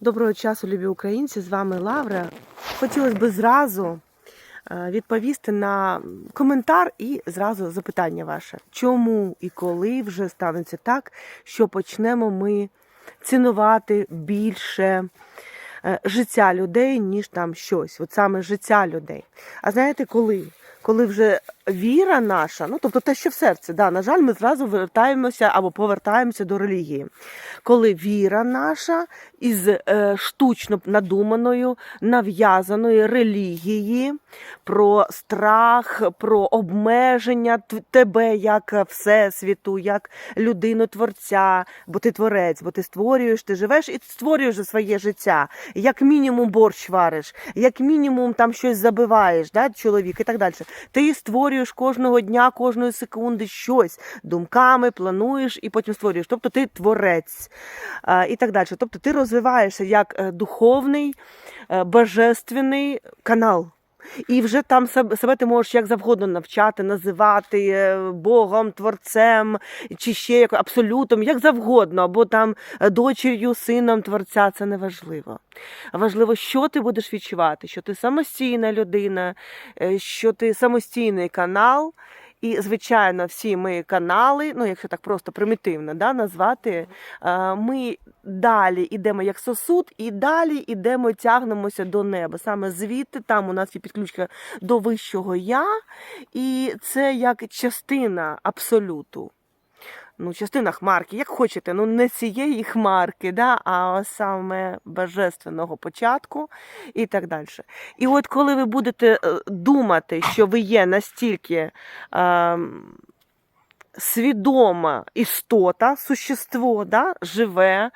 Доброго часу, любі українці! З вами Лавра. Хотілося б зразу е, відповісти на коментар і зразу запитання ваше. Чому і коли вже станеться так, що почнемо ми цінувати більше е, життя людей, ніж там щось, от саме життя людей. А знаєте коли? Коли вже віра наша, ну тобто те, що в серці, да, на жаль, ми зразу вертаємося або повертаємося до релігії. Коли віра наша із е, штучно надуманої, нав'язаної релігії про страх, про обмеження тебе як всесвіту, як людину творця, бо ти творець, бо ти створюєш, ти живеш і створюєш своє життя. Як мінімум борщ вариш, як мінімум там щось забиваєш, да, чоловік і так далі. Ти створюєш кожного дня, кожної секунди щось думками, плануєш і потім створюєш. Тобто ти творець і так далі. Тобто ти розвиваєшся як е, духовний, е, божественний канал. І вже там себе ти можеш як завгодно навчати, називати е, Богом, творцем чи ще як абсолютом, як завгодно, або там е, дочер'ю, сином творця. Це не важливо. Важливо, що ти будеш відчувати, що ти самостійна людина, е, що ти самостійний канал. І, звичайно, всі ми канали, ну якщо так просто примітивно да, назвати, е, ми далі йдемо як сосуд, і далі йдемо, тягнемося до неба. Саме звідти там у нас є підключка до вищого я, і це як частина абсолюту. Ну, частина хмарки, як хочете, ну не цієї хмарки, да, а саме божественного початку і так далі. І от коли ви будете е, думати, що ви є настільки е, свідома істота, существо, да, живе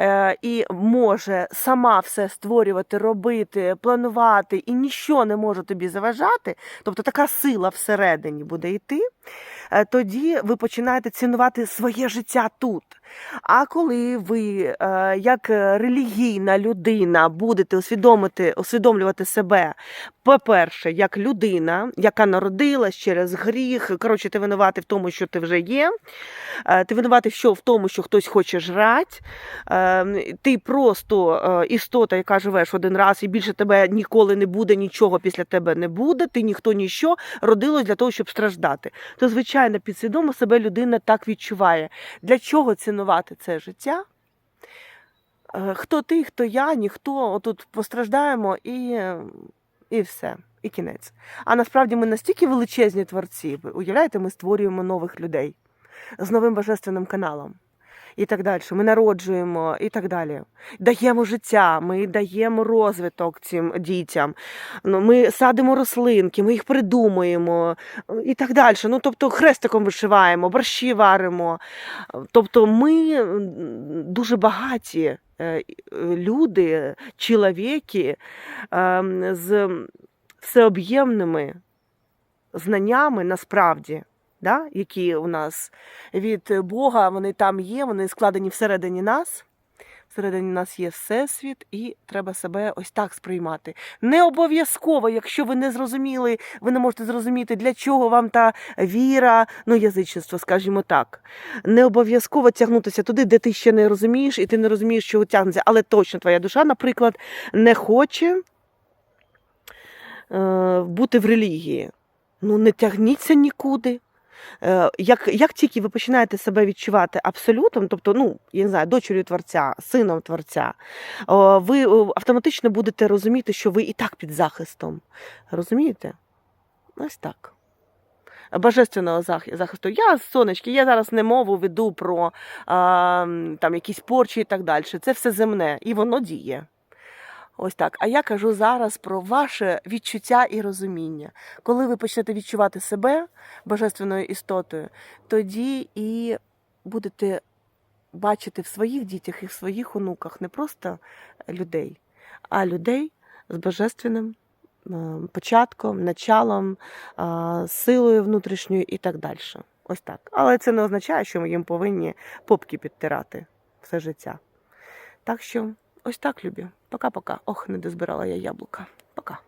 е, і може сама все створювати, робити, планувати, і нічого не може тобі заважати, тобто така сила всередині буде йти, е, тоді ви починаєте цінувати своє життя тут. А коли ви, е, як релігійна людина, будете усвідомити, усвідомлювати себе, по-перше, як людина, яка народилась через гріх, коротше, ти винуватий в тому, що ти вже є, е, ти винуватий що в тому, що хтось хоче жрати, е, ти просто е, істота, яка живеш один раз, і більше тебе ніколи не буде, нічого після тебе не буде, ти ніхто ніщо родилось для того, щоб страждати. То, звичайно, підсвідомо себе людина так відчуває. Для чого цінувати це життя? Хто ти, хто я, ніхто. Отут постраждаємо і, і все, і кінець. А насправді ми настільки величезні творці. Ви уявляєте, ми створюємо нових людей з новим божественним каналом. І так далі. Ми народжуємо і так далі. Даємо життя, ми даємо розвиток цим дітям. Ну, Ми садимо рослинки, ми їх придумуємо і так далі. Ну, тобто хрестиком вишиваємо, борщі варимо. Тобто ми дуже багаті люди, чоловіки ем, з всеоб'ємними знаннями насправді. Да, які у нас від Бога, вони там є, вони складені всередині нас. Всередині нас є всесвіт, і треба себе ось так сприймати. Не обов'язково, якщо ви не зрозуміли, ви не можете зрозуміти, для чого вам та віра, ну язичництво, скажімо так. Не обов'язково тягнутися туди, де ти ще не розумієш, і ти не розумієш, що тягнеться. Але точно твоя душа, наприклад, не хоче е, бути в релігії. Ну, не тягніться нікуди. Е, Як, як тільки ви починаєте себе відчувати абсолютом, тобто, ну, я не знаю, дочерю творця, сином творця, ви автоматично будете розуміти, що ви і так під захистом. Розумієте? Ось так. Божественного захисту. Я, сонечки, я зараз не мову веду про а, там, якісь порчі і так далі. Це все земне, і воно діє. Ось так. А я кажу зараз про ваше відчуття і розуміння. Коли ви почнете відчувати себе божественною істотою, тоді і будете бачити в своїх дітях і в своїх онуках не просто людей, а людей з божественним початком, началом, силою внутрішньою і так далі. Ось так. Але це не означає, що ми їм повинні попки підтирати все життя. Так що. Ось так, любі. Пока-пока. Ох, не дозбирала я яблука. Пока.